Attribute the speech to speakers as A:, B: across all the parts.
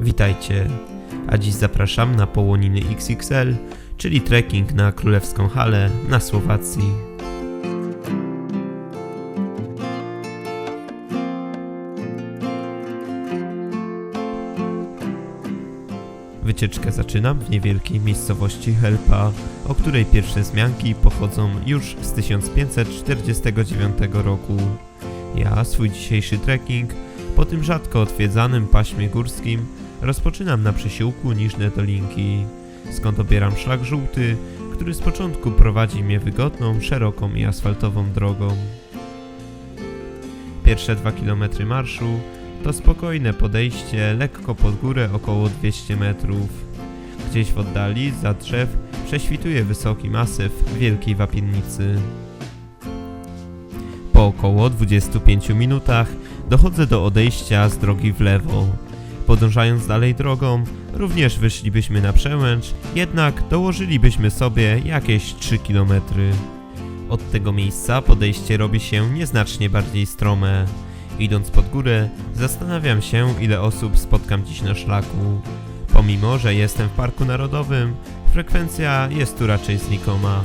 A: Witajcie, a dziś zapraszam na Połoniny XXL, czyli trekking na Królewską Halę na Słowacji. Wycieczkę zaczynam w niewielkiej miejscowości Helpa, o której pierwsze wzmianki pochodzą już z 1549 roku. Ja swój dzisiejszy trekking po tym rzadko odwiedzanym paśmie górskim rozpoczynam na przesiłku Niżne Dolinki, skąd obieram szlak żółty, który z początku prowadzi mnie wygodną, szeroką i asfaltową drogą. Pierwsze dwa kilometry marszu to spokojne podejście lekko pod górę około 200 metrów. Gdzieś w oddali, za drzew, prześwituje wysoki masyw wielkiej wapiennicy. Po około 25 minutach dochodzę do odejścia z drogi w lewo. Podążając dalej drogą, również wyszlibyśmy na przełęcz, jednak dołożylibyśmy sobie jakieś 3 km. Od tego miejsca podejście robi się nieznacznie bardziej strome. Idąc pod górę, zastanawiam się, ile osób spotkam dziś na szlaku. Pomimo, że jestem w Parku Narodowym, frekwencja jest tu raczej znikoma.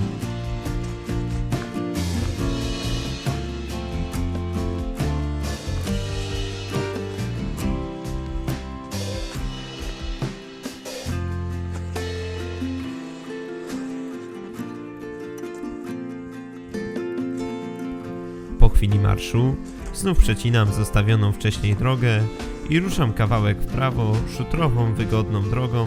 A: Marszu znów przecinam zostawioną wcześniej drogę i ruszam kawałek w prawo szutrową, wygodną drogą,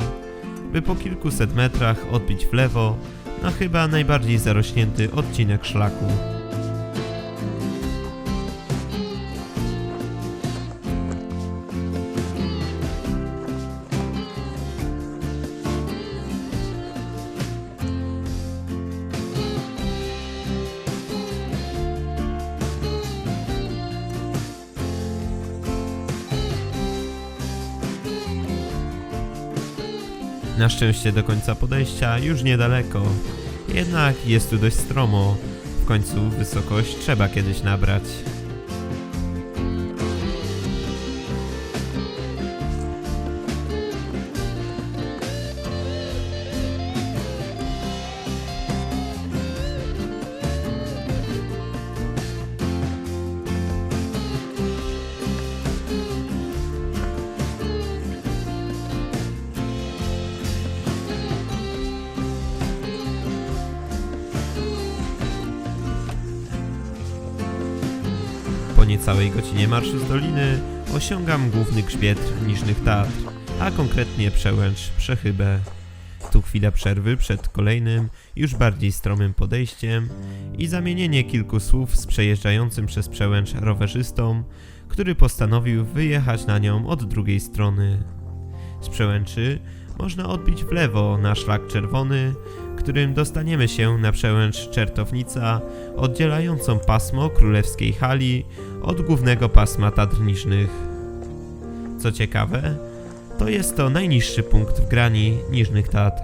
A: by po kilkuset metrach odbić w lewo na chyba najbardziej zarośnięty odcinek szlaku. Szczęście do końca podejścia już niedaleko. Jednak jest tu dość stromo. W końcu wysokość trzeba kiedyś nabrać. Po niecałej godzinie marszu z doliny osiągam główny grzbiet Niżnych Tatr, a konkretnie przełęcz Przechybę. Tu chwila przerwy przed kolejnym, już bardziej stromym podejściem i zamienienie kilku słów z przejeżdżającym przez przełęcz rowerzystą, który postanowił wyjechać na nią od drugiej strony. Z przełęczy można odbić w lewo na szlak czerwony, którym dostaniemy się na przełęcz Czertownica, oddzielającą pasmo Królewskiej Hali od głównego pasma Tatr Niżnych. Co ciekawe, to jest to najniższy punkt w grani Niżnych Tatr.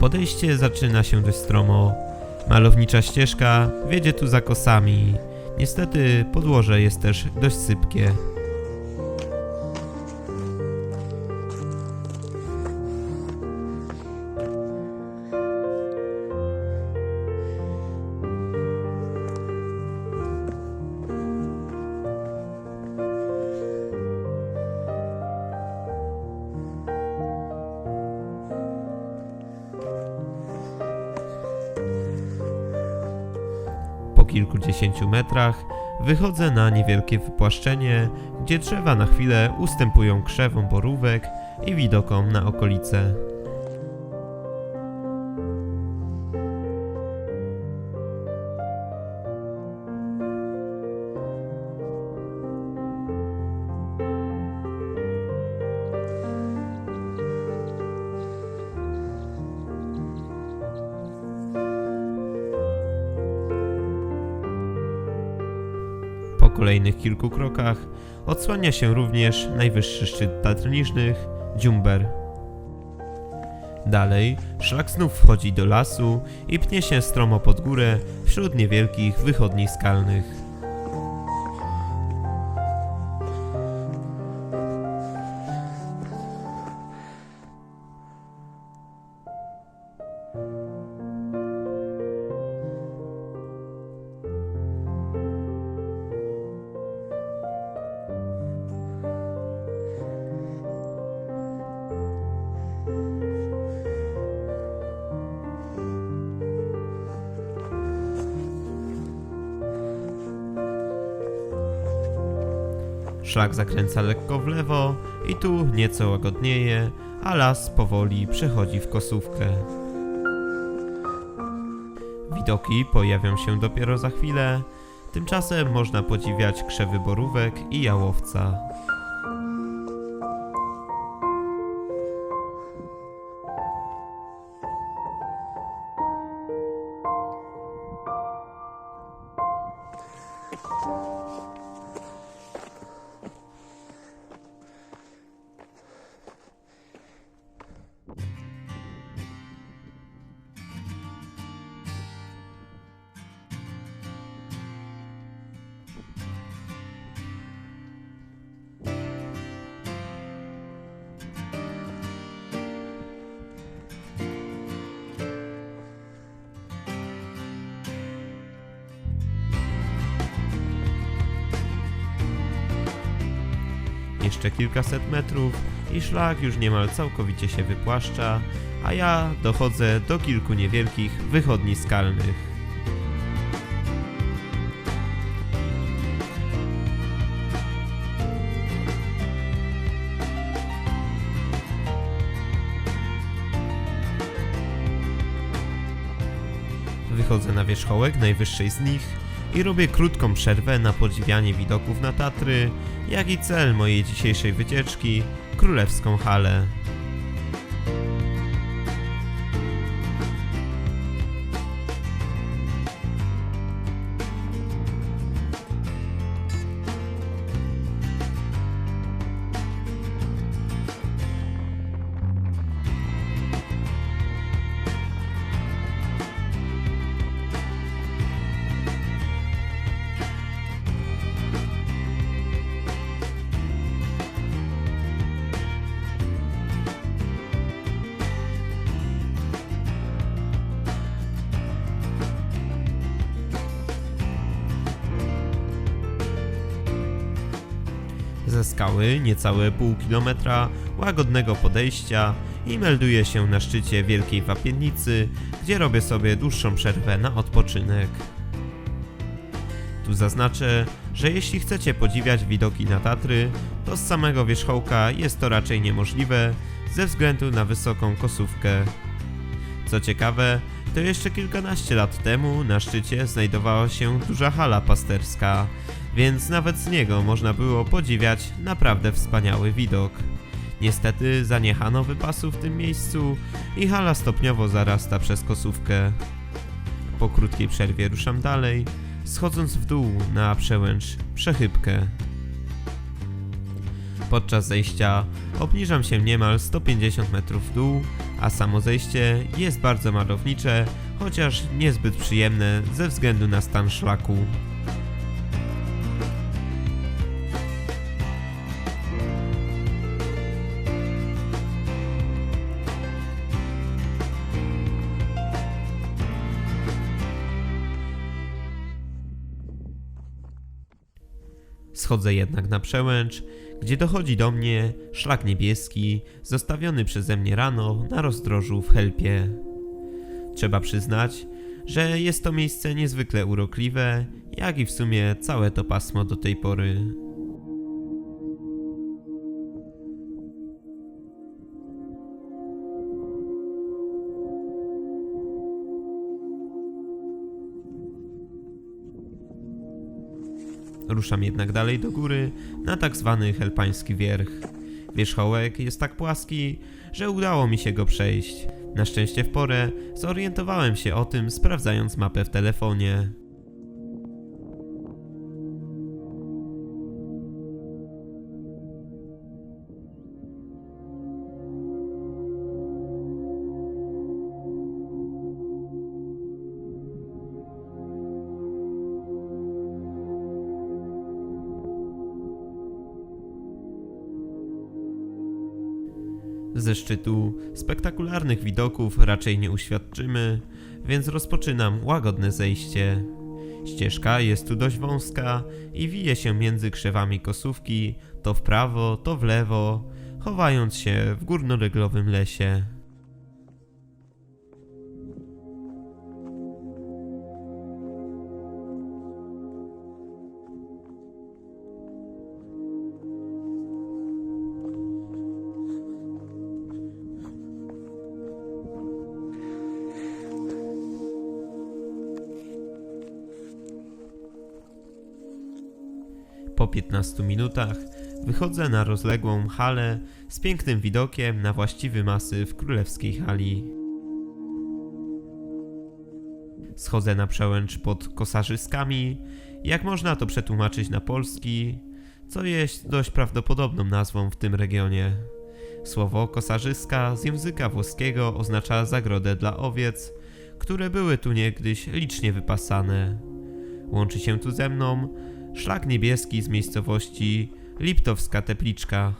A: Podejście zaczyna się dość stromo. Malownicza ścieżka wiedzie tu za kosami. Niestety podłoże jest też dość sypkie. 10 metrach wychodzę na niewielkie wypłaszczenie, gdzie drzewa na chwilę ustępują krzewom borówek i widokom na okolice. Kolejnych kilku krokach odsłania się również najwyższy szczyt Tatr Niżnych, Dziumber. Dalej szlak znów wchodzi do lasu i pnie się stromo pod górę wśród niewielkich wychodni skalnych. Szlak zakręca lekko w lewo i tu nieco łagodnieje, a las powoli przechodzi w kosówkę. Widoki pojawią się dopiero za chwilę, tymczasem można podziwiać krzewy borówek i jałowca. Jeszcze kilkaset metrów i szlak już niemal całkowicie się wypłaszcza, a ja dochodzę do kilku niewielkich wychodni skalnych. Wychodzę na wierzchołek najwyższej z nich i robię krótką przerwę na podziwianie widoków na Tatry, jak i cel mojej dzisiejszej wycieczki Królewską Halę. Skały niecałe pół kilometra łagodnego podejścia i melduję się na szczycie Wielkiej Wapiennicy, gdzie robię sobie dłuższą przerwę na odpoczynek. Tu zaznaczę, że jeśli chcecie podziwiać widoki na Tatry, to z samego wierzchołka jest to raczej niemożliwe ze względu na wysoką kosówkę. Co ciekawe, to jeszcze kilkanaście lat temu na szczycie znajdowała się duża hala pasterska, więc nawet z niego można było podziwiać naprawdę wspaniały widok. Niestety zaniechano wypasu w tym miejscu i hala stopniowo zarasta przez kosówkę. Po krótkiej przerwie ruszam dalej, schodząc w dół na przełęcz przechybkę. Podczas zejścia obniżam się niemal 150 metrów w dół, a samo zejście jest bardzo malownicze, chociaż niezbyt przyjemne ze względu na stan szlaku. Schodzę jednak na przełęcz, gdzie dochodzi do mnie szlak niebieski, zostawiony przeze mnie rano na rozdrożu w Helpie. Trzeba przyznać, że jest to miejsce niezwykle urokliwe, jak i w sumie całe to pasmo do tej pory. Ruszam jednak dalej do góry, na tak zwany helpański wierch. Wierzchołek jest tak płaski, że udało mi się go przejść. Na szczęście w porę zorientowałem się o tym, sprawdzając mapę w telefonie. Ze szczytu spektakularnych widoków raczej nie uświadczymy, więc rozpoczynam łagodne zejście. Ścieżka jest tu dość wąska i wije się między krzewami kosówki, to w prawo, to w lewo, chowając się w górnoryglowym lesie. Po 15 minutach wychodzę na rozległą halę z pięknym widokiem na właściwy masyw królewskiej hali. Schodzę na przełęcz pod kosarzyskami, jak można to przetłumaczyć na polski, co jest dość prawdopodobną nazwą w tym regionie. Słowo kosarzyska z języka włoskiego oznacza zagrodę dla owiec, które były tu niegdyś licznie wypasane. Łączy się tu ze mną szlak niebieski z miejscowości Liptowska Tepliczka.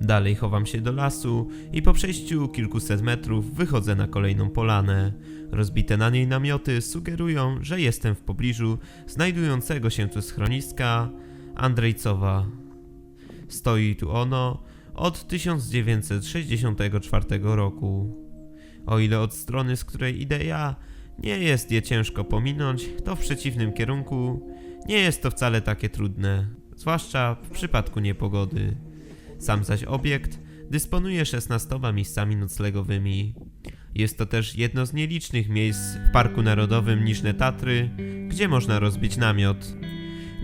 A: Dalej chowam się do lasu i po przejściu kilkuset metrów wychodzę na kolejną polanę. Rozbite na niej namioty sugerują, że jestem w pobliżu znajdującego się tu schroniska Andrejcowa. Stoi tu ono od 1964 roku. O ile od strony, z której idę ja, nie jest je ciężko pominąć, to w przeciwnym kierunku nie jest to wcale takie trudne, zwłaszcza w przypadku niepogody. Sam zaś obiekt dysponuje 16 miejscami noclegowymi. Jest to też jedno z nielicznych miejsc w Parku Narodowym Niżne Tatry, gdzie można rozbić namiot.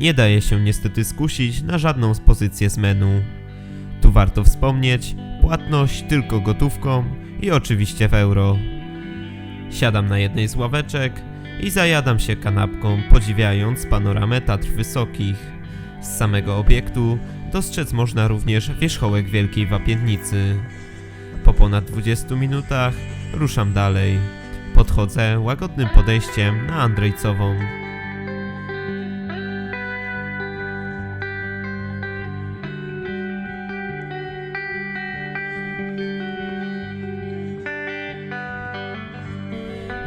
A: Nie daje się niestety skusić na żadną z pozycję z menu. Tu warto wspomnieć, płatność tylko gotówką i oczywiście w euro. Siadam na jednej z ławeczek i zajadam się kanapką, podziwiając panoramę Tatr Wysokich. Z samego obiektu dostrzec można również wierzchołek Wielkiej Wapiennicy. Po ponad 20 minutach ruszam dalej. Podchodzę łagodnym podejściem na Andrejcową.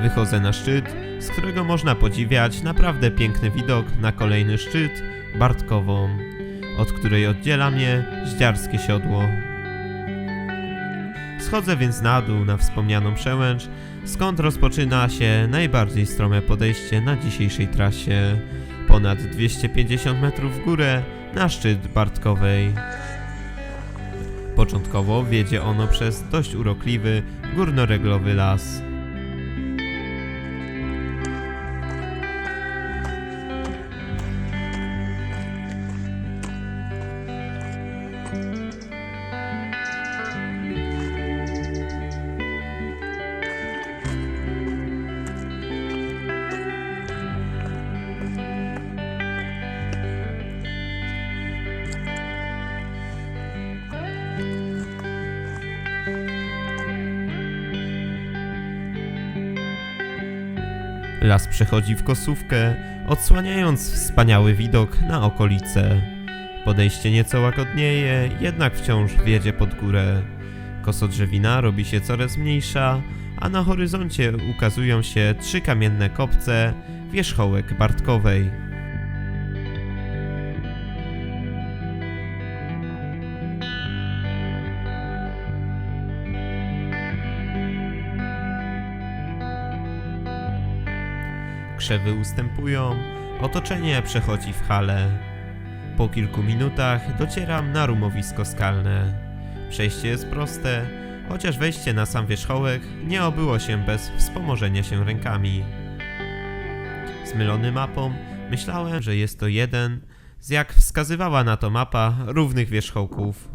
A: Wychodzę na szczyt, z którego można podziwiać naprawdę piękny widok na kolejny szczyt, Bartkową, od której oddziela mnie Ździarskie Siodło. Schodzę więc na dół na wspomnianą przełęcz, skąd rozpoczyna się najbardziej strome podejście na dzisiejszej trasie. Ponad 250 metrów w górę na szczyt Bartkowej. Początkowo wiedzie ono przez dość urokliwy, górnoreglowy las. Las przechodzi w kosówkę, odsłaniając wspaniały widok na okolice. Podejście nieco łagodnieje, jednak wciąż wiedzie pod górę. Kosodrzewina robi się coraz mniejsza, a na horyzoncie ukazują się trzy kamienne kopce, wierzchołek Bartkowej. Krzewy ustępują, otoczenie przechodzi w hale. Po kilku minutach docieram na rumowisko skalne. Przejście jest proste, chociaż wejście na sam wierzchołek nie obyło się bez wspomożenia się rękami. Zmylony mapą, myślałem, że jest to jeden z jak wskazywała na to mapa równych wierzchołków.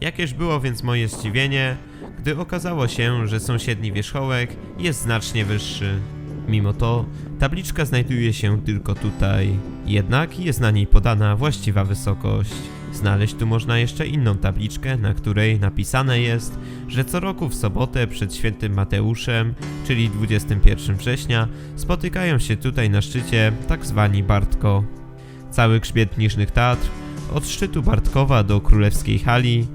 A: Jakież było więc moje zdziwienie, gdy okazało się, że sąsiedni wierzchołek jest znacznie wyższy. Mimo to tabliczka znajduje się tylko tutaj, jednak jest na niej podana właściwa wysokość. Znaleźć tu można jeszcze inną tabliczkę, na której napisane jest, że co roku w sobotę przed świętym Mateuszem, czyli 21 września, spotykają się tutaj na szczycie tak zwani Bartko. Cały grzbiet Niżnych Tatr, od szczytu Bartkowa do Królewskiej Hali,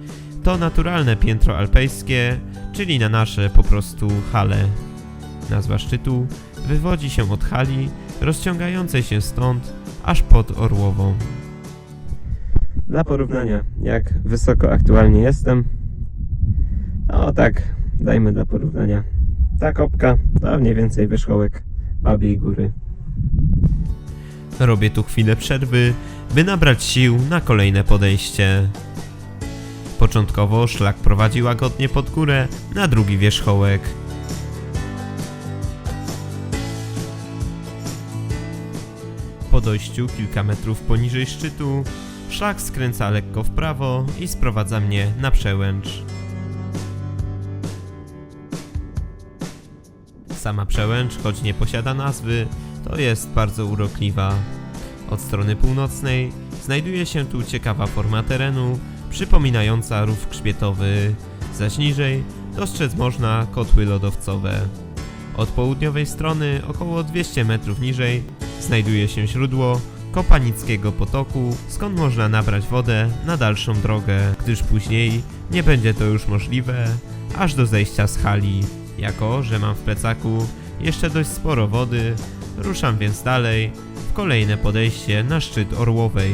A: to naturalne piętro alpejskie, czyli na nasze po prostu hale. Nazwa szczytu wywodzi się od hali rozciągającej się stąd aż pod Orłową.
B: Dla porównania, jak wysoko aktualnie jestem. No tak, dajmy dla porównania. Ta kopka to mniej więcej wierzchołek Babiej Góry.
A: Robię tu chwilę przerwy, by nabrać sił na kolejne podejście. Początkowo szlak prowadzi łagodnie pod górę na drugi wierzchołek. Po dojściu kilka metrów poniżej szczytu, szlak skręca lekko w prawo i sprowadza mnie na przełęcz. Sama przełęcz, choć nie posiada nazwy, to jest bardzo urokliwa. Od strony północnej znajduje się tu ciekawa forma terenu, przypominająca rów grzbietowy, zaś niżej dostrzec można kotły lodowcowe. Od południowej strony, około 200 metrów niżej, znajduje się źródło Kopanickiego potoku, skąd można nabrać wodę na dalszą drogę, gdyż później nie będzie to już możliwe, aż do zejścia z hali. Jako, że mam w plecaku jeszcze dość sporo wody, ruszam więc dalej w kolejne podejście na szczyt Orłowej.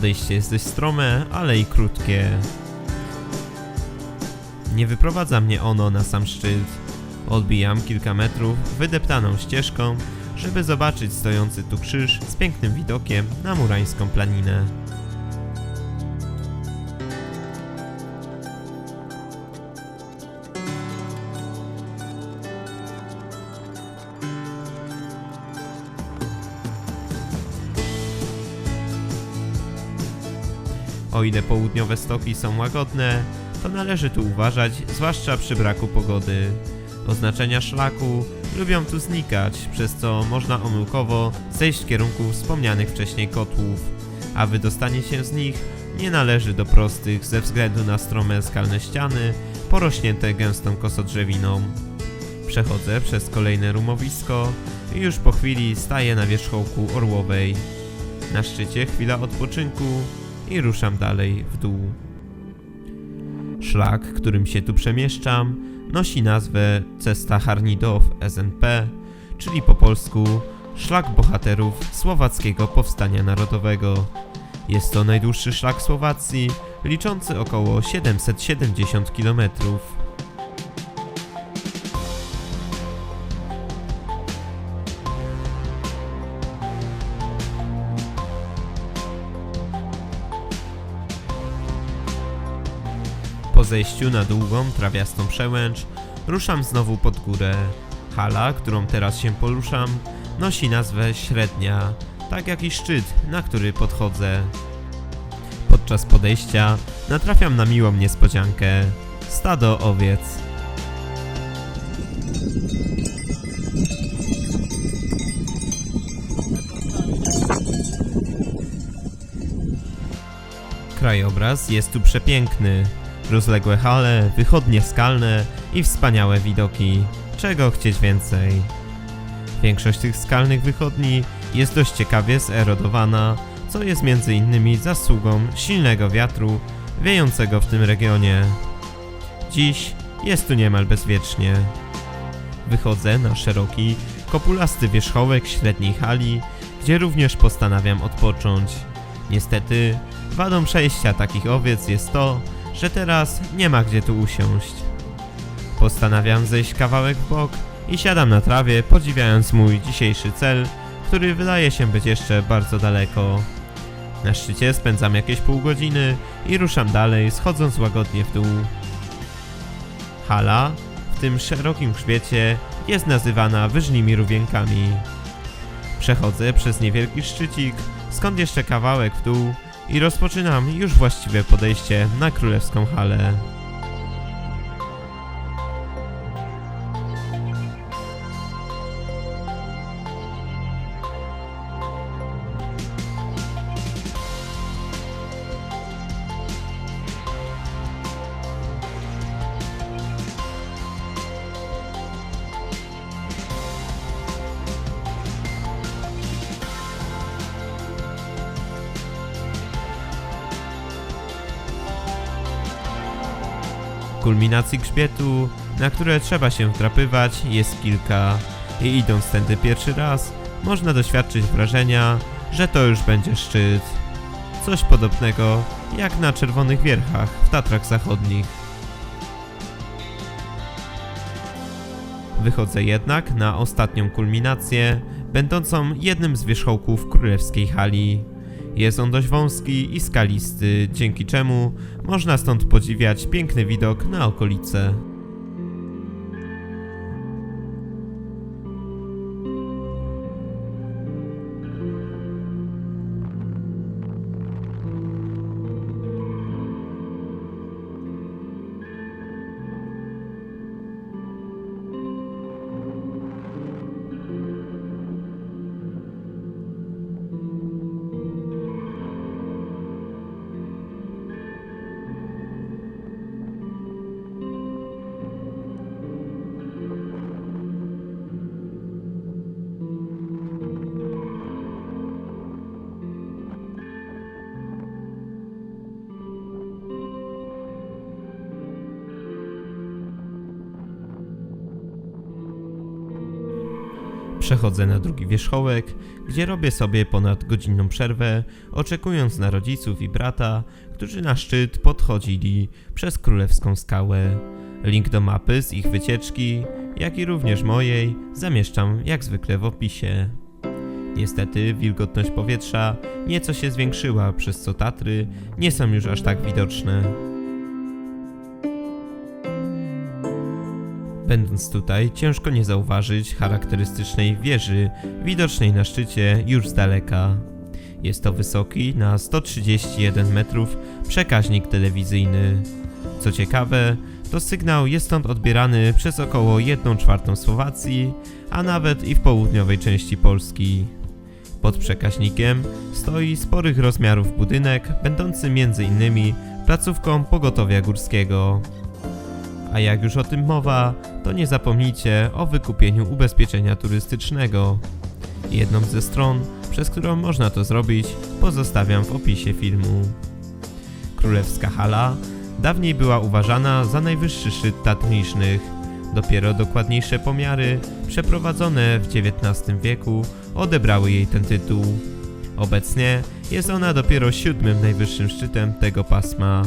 A: Podejście jest dość strome, ale i krótkie. Nie wyprowadza mnie ono na sam szczyt. Odbijam kilka metrów wydeptaną ścieżką, żeby zobaczyć stojący tu krzyż z pięknym widokiem na murańską planinę. O ile południowe stoki są łagodne, to należy tu uważać, zwłaszcza przy braku pogody. Oznaczenia szlaku lubią tu znikać, przez co można omyłkowo zejść w kierunku wspomnianych wcześniej kotłów, a wydostanie się z nich nie należy do prostych ze względu na strome skalne ściany porośnięte gęstą kosodrzewiną. Przechodzę przez kolejne rumowisko i już po chwili staję na wierzchołku Orłowej. Na szczycie chwila odpoczynku i ruszam dalej w dół. Szlak, którym się tu przemieszczam, nosi nazwę Cesta Harnidow SNP, czyli po polsku Szlak Bohaterów Słowackiego Powstania Narodowego. Jest to najdłuższy szlak Słowacji, liczący około 770 km. Zejściu na długą, trawiastą przełęcz, ruszam znowu pod górę. Hala, którą teraz się poruszam, nosi nazwę Średnia, tak jak i szczyt, na który podchodzę. Podczas podejścia natrafiam na miłą niespodziankę. Stado owiec. Krajobraz jest tu przepiękny. Rozległe hale, wychodnie skalne i wspaniałe widoki. Czego chcieć więcej? Większość tych skalnych wychodni jest dość ciekawie zerodowana, co jest między innymi zasługą silnego wiatru wiejącego w tym regionie. Dziś jest tu niemal bezwiecznie. Wychodzę na szeroki, kopulasty wierzchołek średniej hali, gdzie również postanawiam odpocząć. Niestety, wadą przejścia takich owiec jest to, że teraz nie ma gdzie tu usiąść. Postanawiam zejść kawałek w bok i siadam na trawie, podziwiając mój dzisiejszy cel, który wydaje się być jeszcze bardzo daleko. Na szczycie spędzam jakieś pół godziny i ruszam dalej, schodząc łagodnie w dół. Hala w tym szerokim grzbiecie jest nazywana wyżnymi rówienkami. Przechodzę przez niewielki szczycik, skąd jeszcze kawałek w dół i rozpoczynam już właściwe podejście na królewską halę. Kulminacji grzbietu, na które trzeba się wdrapywać, jest kilka i idąc tędy pierwszy raz, można doświadczyć wrażenia, że to już będzie szczyt. Coś podobnego jak na Czerwonych Wierchach w Tatrach Zachodnich. Wychodzę jednak na ostatnią kulminację, będącą jednym z wierzchołków królewskiej hali. Jest on dość wąski i skalisty, dzięki czemu można stąd podziwiać piękny widok na okolice. Przechodzę na drugi wierzchołek, gdzie robię sobie ponad godzinną przerwę, oczekując na rodziców i brata, którzy na szczyt podchodzili przez Królewską Skałę. Link do mapy z ich wycieczki, jak i również mojej, zamieszczam jak zwykle w opisie. Niestety wilgotność powietrza nieco się zwiększyła, przez co Tatry nie są już aż tak widoczne. Będąc tutaj, ciężko nie zauważyć charakterystycznej wieży, widocznej na szczycie już z daleka. Jest to wysoki, na 131 metrów, przekaźnik telewizyjny. Co ciekawe, to sygnał jest stąd odbierany przez około 1 czwartą Słowacji, a nawet i w południowej części Polski. Pod przekaźnikiem stoi sporych rozmiarów budynek, będący m.in. placówką pogotowia górskiego. A jak już o tym mowa, to nie zapomnijcie o wykupieniu ubezpieczenia turystycznego. Jedną ze stron, przez którą można to zrobić, pozostawiam w opisie filmu. Królewska Hala dawniej była uważana za najwyższy szczyt Tatrnicznych. Dopiero dokładniejsze pomiary, przeprowadzone w XIX wieku, odebrały jej ten tytuł. Obecnie jest ona dopiero siódmym najwyższym szczytem tego pasma.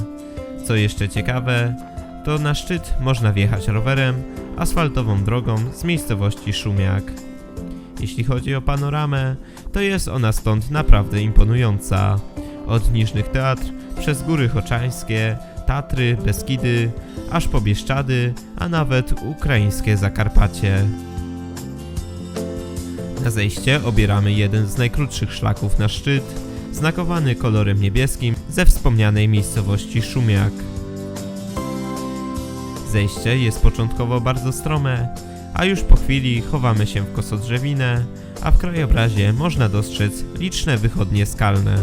A: Co jeszcze ciekawe, to na szczyt można wjechać rowerem, asfaltową drogą z miejscowości Szumiak. Jeśli chodzi o panoramę, to jest ona stąd naprawdę imponująca. Od Niżnych Teatr, przez Góry Choczańskie, Tatry, Beskidy, aż po Bieszczady, a nawet ukraińskie Zakarpacie. Na zejście obieramy jeden z najkrótszych szlaków na szczyt, znakowany kolorem niebieskim ze wspomnianej miejscowości Szumiak. Zejście jest początkowo bardzo strome, a już po chwili chowamy się w kosodrzewinę, a w krajobrazie można dostrzec liczne wychodnie skalne.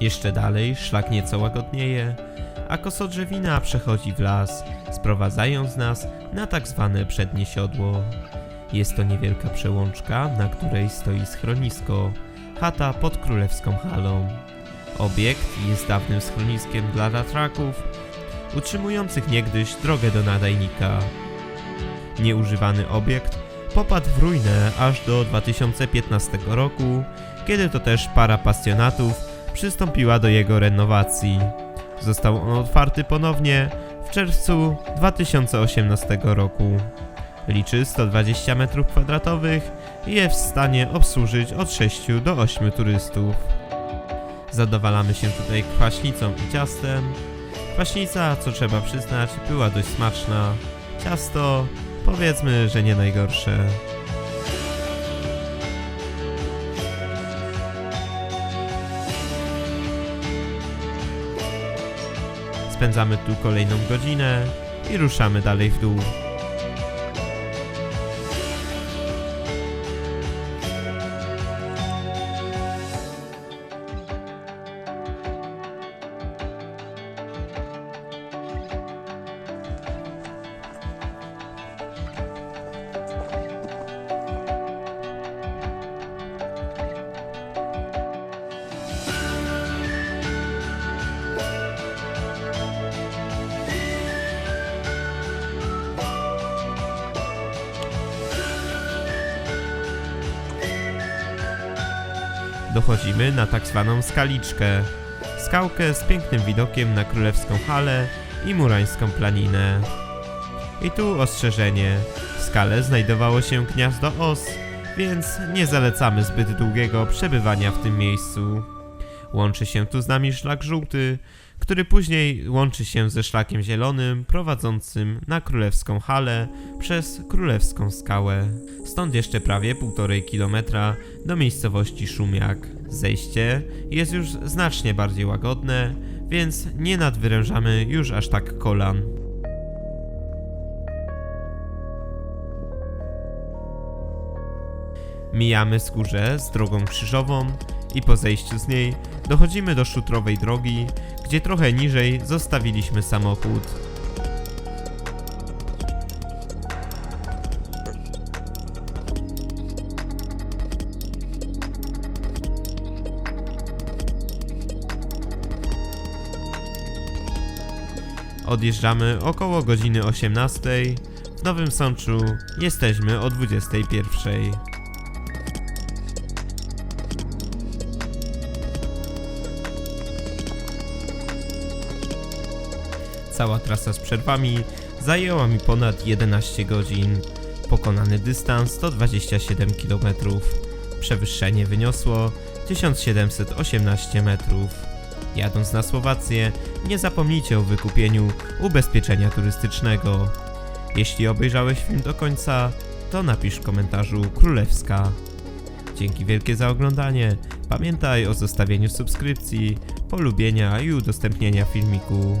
A: Jeszcze dalej szlak nieco łagodnieje, a kosodrzewina przechodzi w las, sprowadzając nas na tak zwane przednie siodło. Jest to niewielka przełączka, na której stoi schronisko, chata pod królewską halą. Obiekt jest dawnym schroniskiem dla ratraków, utrzymujących niegdyś drogę do nadajnika. Nieużywany obiekt popadł w ruinę aż do 2015 roku, kiedy to też para pasjonatów przystąpiła do jego renowacji. Został on otwarty ponownie w czerwcu 2018 roku. Liczy 120 m2 i jest w stanie obsłużyć od 6 do 8 turystów. Zadowalamy się tutaj kwaśnicą i ciastem. Kwaśnica, co trzeba przyznać, była dość smaczna. Ciasto, powiedzmy, że nie najgorsze. Spędzamy tu kolejną godzinę i ruszamy dalej w dół. Dochodzimy na tak zwaną skaliczkę. Skałkę z pięknym widokiem na Królewską Halę i Murańską Planinę. I tu ostrzeżenie. W skale znajdowało się gniazdo os, więc nie zalecamy zbyt długiego przebywania w tym miejscu. Łączy się tu z nami szlak żółty, który później łączy się ze szlakiem zielonym prowadzącym na Królewską Halę przez Królewską Skałę. Stąd jeszcze prawie półtorej kilometra do miejscowości Szumiak. Zejście jest już znacznie bardziej łagodne, więc nie nadwyrężamy już aż tak kolan. Mijamy skórze z drogą krzyżową i po zejściu z niej dochodzimy do szutrowej drogi, gdzie trochę niżej zostawiliśmy samochód. Odjeżdżamy około godziny 18. W Nowym Sączu jesteśmy o 21. Cała trasa z przerwami zajęła mi ponad 11 godzin. Pokonany dystans to 27 km. Przewyższenie wyniosło 1718 metrów. Jadąc na Słowację, nie zapomnijcie o wykupieniu ubezpieczenia turystycznego. Jeśli obejrzałeś film do końca, to napisz w komentarzu Królewska. Dzięki wielkie za oglądanie. Pamiętaj o zostawieniu subskrypcji, polubienia i udostępnienia filmiku.